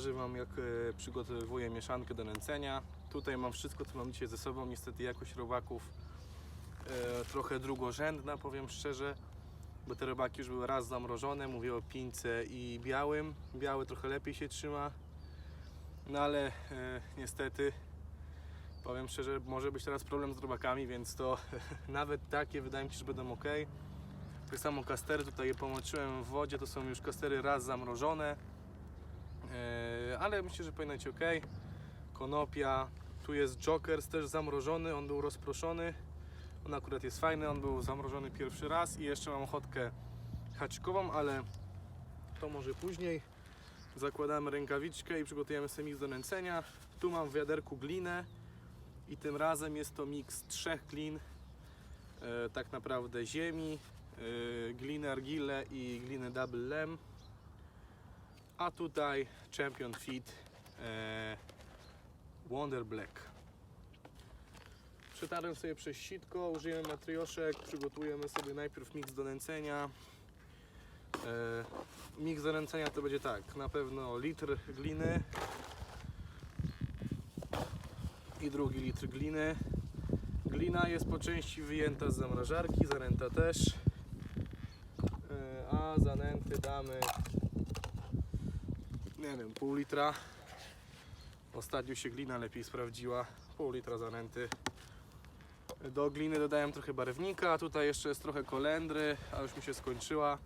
pokażę jak e, przygotowuję mieszankę do nęcenia. Tutaj mam wszystko co mam dzisiaj ze sobą, niestety jakość robaków e, trochę drugorzędna powiem szczerze, bo te robaki już były raz zamrożone, mówię o pince i białym. Biały trochę lepiej się trzyma, no ale e, niestety powiem szczerze, może być teraz problem z robakami, więc to nawet takie wydaje mi się, że będą ok. Tak samo kastery tutaj je pomoczyłem w wodzie, to są już kastery raz zamrożone, ale myślę, że powinno być ok. Konopia, tu jest Jokers też zamrożony, on był rozproszony. On akurat jest fajny, on był zamrożony pierwszy raz i jeszcze mam ochotkę haczykową, ale to może później. Zakładamy rękawiczkę i przygotujemy sobie miks do nęcenia. Tu mam w wiaderku glinę i tym razem jest to miks trzech glin, e, tak naprawdę ziemi, e, gliny argile i gliny double lem. A tutaj Champion Fit e, Wonder Black. Przetarłem sobie przez sitko, użyjemy matrioszek, przygotujemy sobie najpierw miks do nęcenia. E, miks do nęcenia to będzie tak, na pewno litr gliny i drugi litr gliny. Glina jest po części wyjęta z zamrażarki, zanęta też. E, a zanęty damy nie wiem, pół litra. Ostatnio się glina lepiej sprawdziła. Pół litra zanęty. Do gliny dodałem trochę barwnika, tutaj jeszcze jest trochę kolendry, a już mi się skończyła.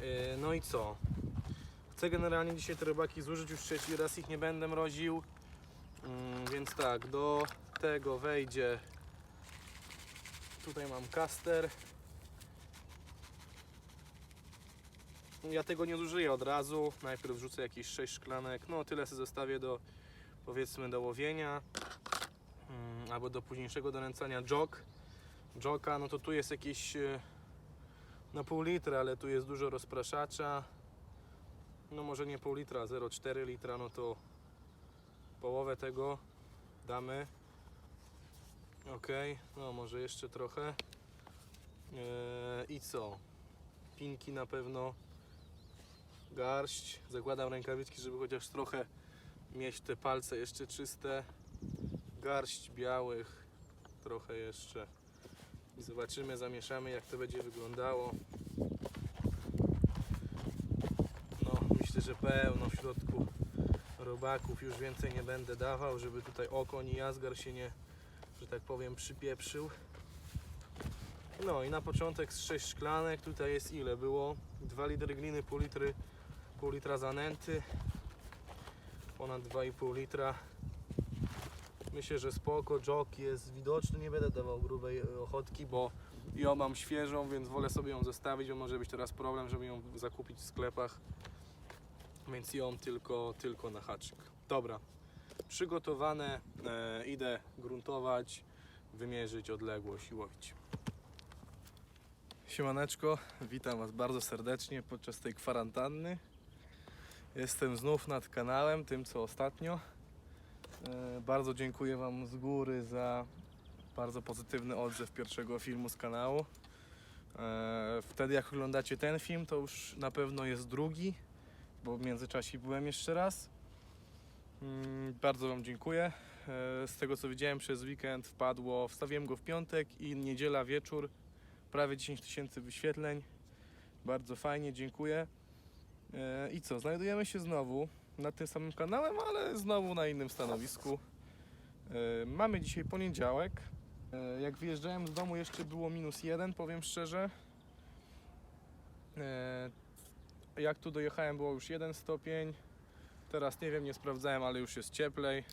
Yy, No i co? Chcę generalnie dzisiaj te robaki zużyć, już trzeci raz ich nie będę mroził. Mm, Więc tak, do tego wejdzie. Tutaj mam kaster. Ja tego nie zużyję od razu. Najpierw wrzucę jakieś 6 szklanek. No tyle sobie zostawię do powiedzmy do łowienia mm, albo do późniejszego doręcania jog. Joka, no to tu jest jakieś e, na pół litra, ale tu jest dużo rozpraszacza. No może nie pół litra, 0,4 litra, no to połowę tego damy. Ok, no może jeszcze trochę. Eee, I co? Pinki na pewno garść. Zakładam rękawiczki, żeby chociaż trochę mieć te palce jeszcze czyste. Garść białych, trochę jeszcze. I zobaczymy, zamieszamy jak to będzie wyglądało. No, myślę, że pełno w środku robaków. Już więcej nie będę dawał, żeby tutaj okoń i jazgar się nie, że tak powiem, przypieprzył. No i na początek z 6 szklanek. Tutaj jest ile było? 2 litry gliny, pół litry pół litra zanęty, ponad 2,5 litra. Myślę, że spoko, jog jest widoczny, nie będę dawał grubej ochotki, bo ją mam świeżą, więc wolę sobie ją zostawić, bo może być teraz problem, żeby ją zakupić w sklepach, więc ją tylko, tylko na haczyk. Dobra, przygotowane, e, idę gruntować, wymierzyć odległość i łowić. Siemaneczko, witam Was bardzo serdecznie podczas tej kwarantanny. Jestem znów nad kanałem, tym co ostatnio. E, Bardzo dziękuję Wam z góry za bardzo pozytywny odzew pierwszego filmu z kanału. E, Wtedy jak oglądacie ten film, to już na pewno jest drugi, bo w międzyczasie byłem jeszcze raz. Mm, Bardzo Wam dziękuję. E, Z tego co widziałem przez weekend wpadło, wstawiłem go w piątek i niedziela wieczór, prawie 10 tysięcy wyświetleń. Bardzo fajnie, dziękuję. E, I co, znajdujemy się znowu na tym samym kanałem, ale znowu na innym stanowisku. E, Mamy dzisiaj poniedziałek. E, Jak wyjeżdżałem z domu jeszcze było minus jeden, powiem szczerze. Jak tu dojechałem było już jeden stopień. Teraz nie wiem, nie sprawdzałem, ale już jest cieplej.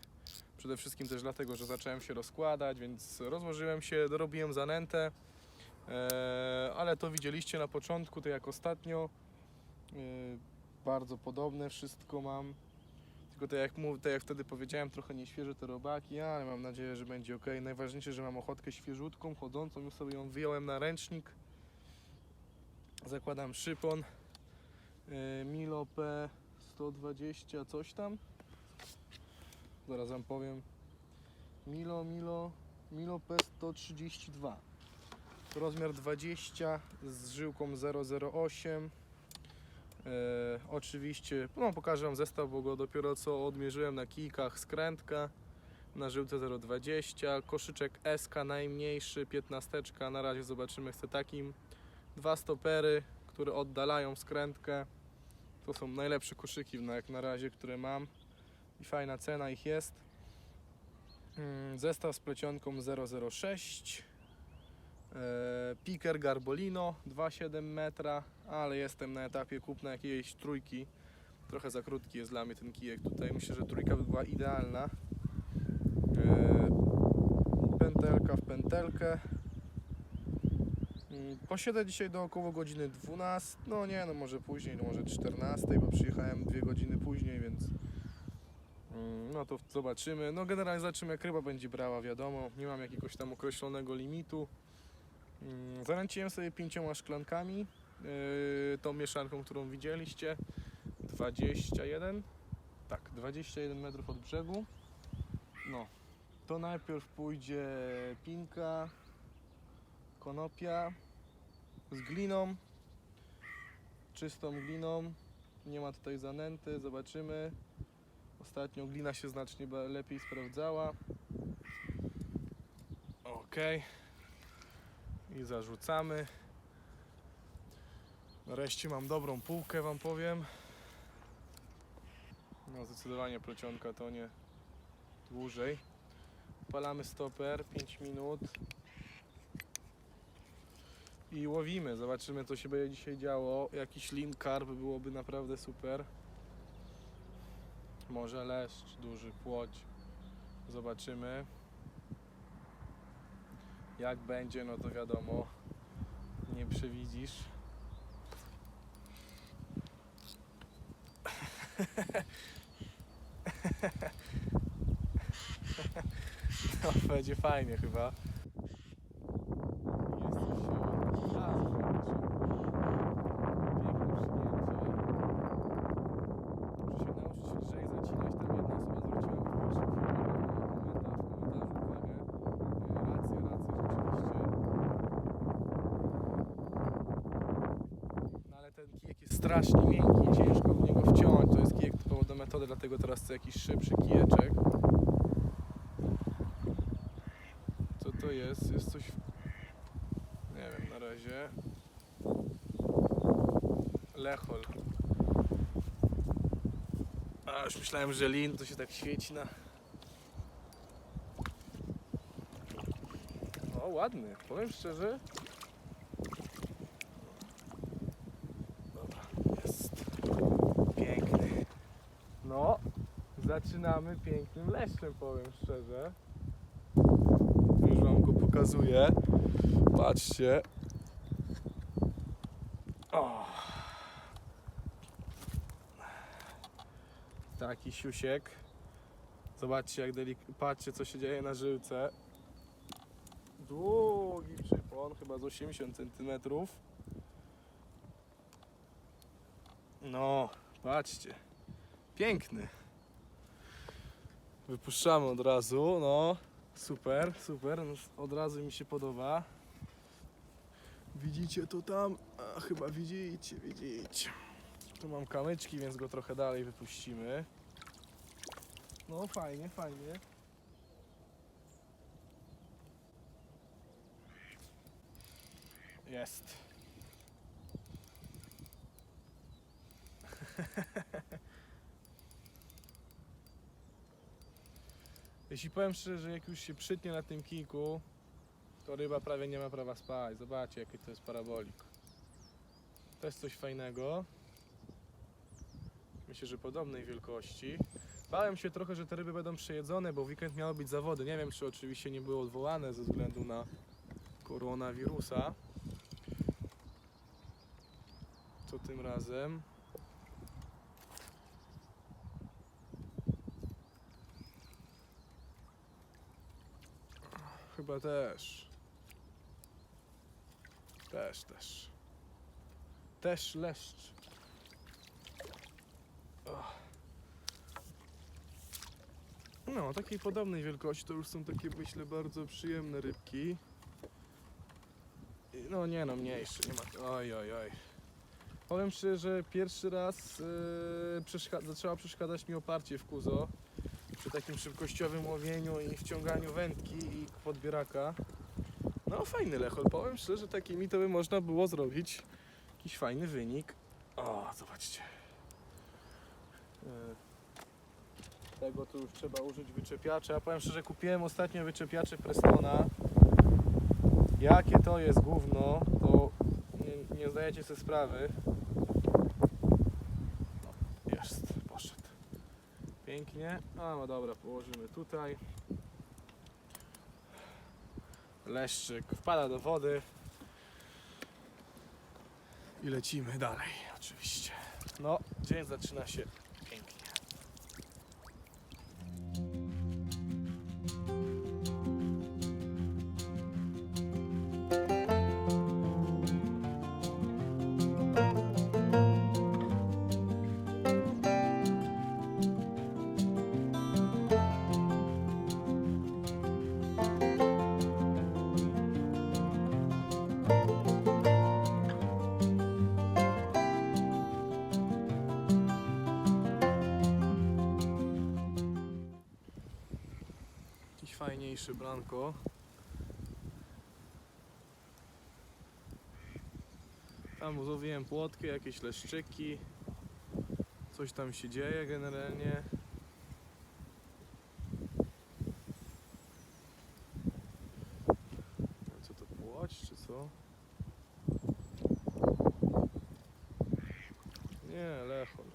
Przede wszystkim też dlatego, że zacząłem się rozkładać, więc rozłożyłem się, dorobiłem zanętę. Ale to widzieliście na początku, to jak ostatnio. Yy, bardzo podobne wszystko mam. Tylko tak jak, tak jak wtedy powiedziałem, trochę nieświeże te robaki, ale mam nadzieję, że będzie ok. Najważniejsze, że mam ochotkę świeżutką, chodzącą. Już sobie ją wyjąłem na ręcznik. Zakładam szypon. Yy, Milo P 120 coś tam. Zaraz wam powiem. Milo, Milo, Milo P 132. Rozmiar 20 z żyłką 008. E, oczywiście, no pokażę Wam zestaw, bo go dopiero co odmierzyłem na kijkach. Skrętka na żyłce 0,20, koszyczek SK najmniejszy, 15, na razie zobaczymy chcę takim, dwa stopery, które oddalają skrętkę, to są najlepsze koszyki no, jak na razie, które mam. I fajna cena ich jest. Mm, Zestaw z plecionką 006, e, Piker Garbolino 2,7 metra, ale jestem na etapie kupna jakiejś trójki. Trochę za krótki jest dla mnie ten kijek tutaj. Myślę, że trójka by była idealna. E, Pętelka w pętelkę. Mm, Posiedzę dzisiaj do około godziny 12. No nie, no może później, no może 14, bo przyjechałem dwie godziny później, więc mm, no to zobaczymy. No generalnie zobaczymy jak ryba będzie brała, wiadomo. Nie mam jakiegoś tam określonego limitu. Mm, Zaręczyłem sobie pięcioma szklankami. Yy, tą mieszanką, którą widzieliście. 21. Tak, 21 metrów od brzegu. No, to najpierw pójdzie pinka, konopia z gliną, czystą gliną. Nie ma tutaj zanęty, zobaczymy. Ostatnio glina się znacznie lepiej sprawdzała. Ok. I zarzucamy. Nareszcie mam dobrą półkę, Wam powiem. No, zdecydowanie plecionka to nie dłużej. Palamy stoper 5 minut i łowimy. Zobaczymy, co się będzie dzisiaj działo. Jakiś lim karp byłoby naprawdę super. Może leszcz, duży płoć. Zobaczymy. Jak będzie, no to wiadomo, nie przewidzisz. No, będzie fajnie chyba. Jest coś e, No, ale ten kijek jest strasznie miękki, ciężko w niego wciąć. To jest kijek typowo do metody, dlatego teraz chcę jakiś szybszy kijeczek. Co to jest? Jest coś. Nie wiem na razie. Lechol. A już myślałem, że lin to się tak świeci na. O, ładny. Powiem szczerze. Dobra, jest. Piękny. No, zaczynamy pięknym leszczem, powiem szczerze. Już wam go pokazuję. Patrzcie. O. Taki siusiek. Zobaczcie jak delik- patrzcie co się dzieje na żyłce. Długi przypon, chyba z 80 cm. No, patrzcie. Piękny. Wypuszczamy od razu, no. Super, super, no, od razu mi się podoba. Widzicie to tam? A, chyba widzicie, widzicie. Tu mam kamyczki, więc go trochę dalej wypuścimy. No fajnie, fajnie. Jest. Jeśli powiem szczerze, że jak już się przytnie na tym kijku, to ryba prawie nie ma prawa spać. Zobaczcie, jaki to jest parabolik. To jest coś fajnego. Myślę, że podobnej wielkości. Bałem się trochę, że te ryby będą przejedzone, bo weekend miały być zawody. Nie wiem, czy oczywiście nie były odwołane ze względu na koronawirusa. Co tym razem? Chyba też. Też, też. Też leszcz. Och. No, takiej podobnej wielkości to już są takie, myślę, bardzo przyjemne rybki. No nie no, mniejsze, nie ma... Oj, oj, oj. Powiem szczerze, że pierwszy raz yy, przeszka- zaczęła przeszkadzać mi oparcie w kuzo przy takim szybkościowym łowieniu i wciąganiu wędki i podbieraka. No fajny lechol, powiem szczerze, takimi to by można było zrobić jakiś fajny wynik. O, zobaczcie. Yy, Tego tu już trzeba użyć wyczepiacza. Ja powiem szczerze, kupiłem ostatnio wyczepiacze Prestona. Jakie to jest gówno, to nie, nie zdajecie sobie sprawy. O, jest, poszedł. Pięknie. A no dobra, położymy tutaj. Leszczyk wpada do wody. I lecimy dalej, oczywiście. No, dzień zaczyna się Jakiś fajniejszy blanko. Tam złowiłem płotkę, jakieś leszczyki. Coś tam się dzieje generalnie. Nie wiem, Co to płoć, czy co? Nie, lechol.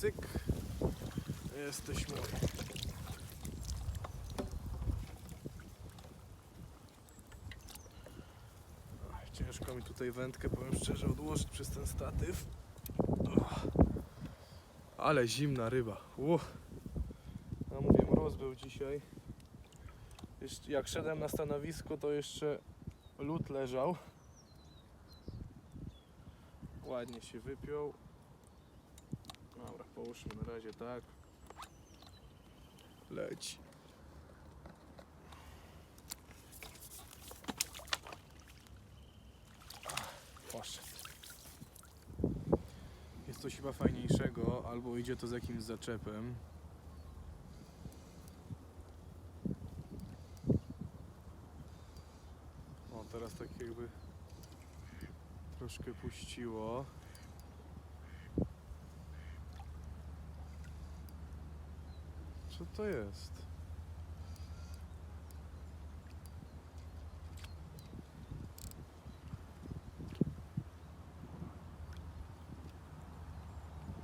Cyk. Jesteś mój. Ach, Ciężko mi tutaj wędkę, powiem szczerze, odłożyć przez ten statyw. Ale zimna ryba. No mówię, mróz był dzisiaj. Jak szedłem na stanowisko, to jeszcze lód leżał. Ładnie się wypiął. Dobra, połóżmy na razie tak. Leci. Poszedł. Jest coś chyba fajniejszego, albo idzie to z jakimś zaczepem. O, teraz tak jakby troszkę puściło. Co to jest?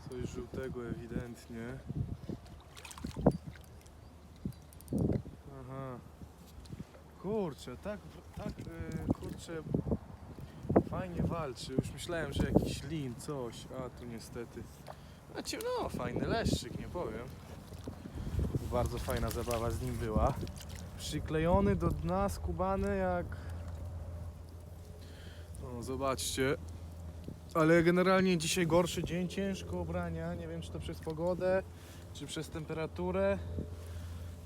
Coś żółtego ewidentnie. Aha. Kurczę, tak, tak, yy, kurczę, fajnie walczy. Już myślałem, że jakiś lin, coś, a tu niestety. Znaczy, no, fajny leszczyk, nie powiem. Bardzo fajna zabawa z nim była. Przyklejony do dna, skubany jak... No, zobaczcie. Ale generalnie dzisiaj gorszy dzień, ciężko ubrania. Nie wiem, czy to przez pogodę, czy przez temperaturę,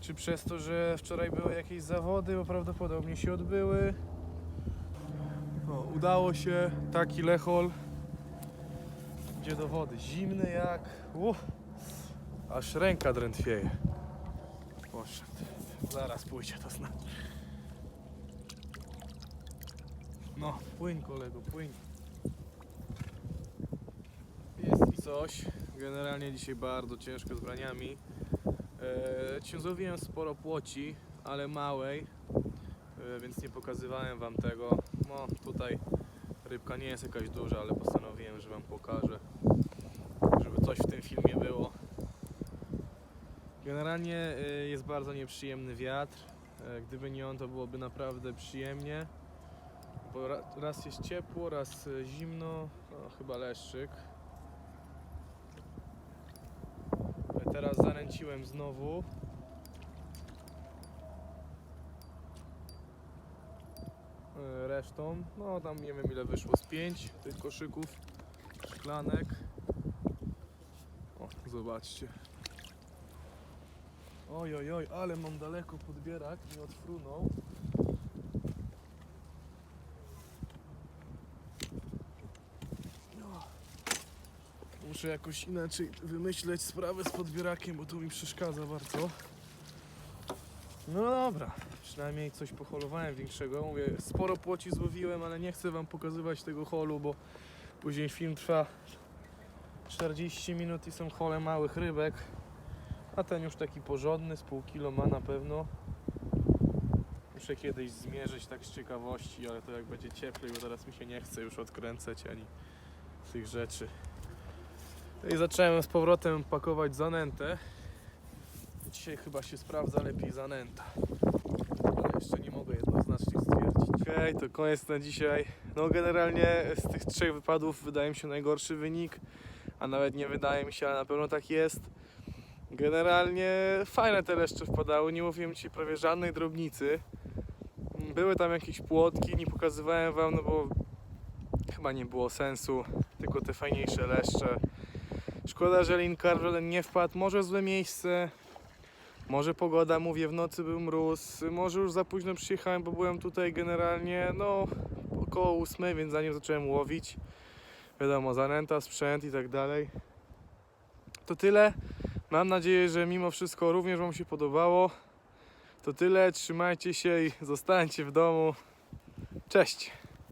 czy przez to, że wczoraj były jakieś zawody, bo prawdopodobnie się odbyły. O, udało się. Taki lechol. Idzie do wody. Zimny jak... Uff, aż ręka drętwieje. Zaraz pójdzie to zna. No, płyń kolego, płyń. Jest i coś. Generalnie dzisiaj bardzo ciężko z braniami. Złowiłem sporo płoci, ale małej, e, więc nie pokazywałem wam tego. No, tutaj rybka nie jest jakaś duża, ale postanowiłem, że wam pokażę, żeby coś w tym filmie było. Generalnie y, jest bardzo nieprzyjemny wiatr. E, Gdyby nie on, to byłoby naprawdę przyjemnie. Bo ra- raz jest ciepło, raz y, zimno. No, chyba leszczyk. E, Teraz zanęciłem znowu. E, Resztą, no tam nie wiem ile wyszło z 5 tych koszyków szklanek. O, zobaczcie. Oj, oj, oj, ale mam daleko podbierak, nie odfrunął. No. Muszę jakoś inaczej wymyśleć sprawę z podbierakiem, bo to mi przeszkadza bardzo. No dobra, przynajmniej coś poholowałem większego. Mówię, sporo płoci złowiłem, ale nie chcę wam pokazywać tego holu, bo później film trwa 40 minut i są hole małych rybek. A ten już taki porządny, z pół kilo ma na pewno. Muszę kiedyś zmierzyć tak z ciekawości, ale to jak będzie cieplej, bo teraz mi się nie chce już odkręcać ani tych rzeczy. No I zacząłem z powrotem pakować zanętę. Dzisiaj chyba się sprawdza lepiej zanęta. Ale jeszcze nie mogę jednoznacznie stwierdzić. Okej, to koniec na dzisiaj. No generalnie z tych trzech wypadów wydaje mi się najgorszy wynik. A nawet nie wydaje mi się, ale na pewno tak jest. Generalnie fajne te leszcze wpadały, nie mówiłem ci prawie żadnej drobnicy. Były tam jakieś płotki, nie pokazywałem wam, no bo chyba nie było sensu, tylko te fajniejsze leszcze. Szkoda, że Linkar żaden nie wpadł, może złe miejsce, może pogoda, mówię, w nocy był mróz, może już za późno przyjechałem, bo byłem tutaj generalnie, no, około 8, więc zanim zacząłem łowić. Wiadomo, zanęta, sprzęt i tak dalej. To tyle. Mam nadzieję, że mimo wszystko również Wam się podobało. To tyle, trzymajcie się i zostańcie w domu. Cześć!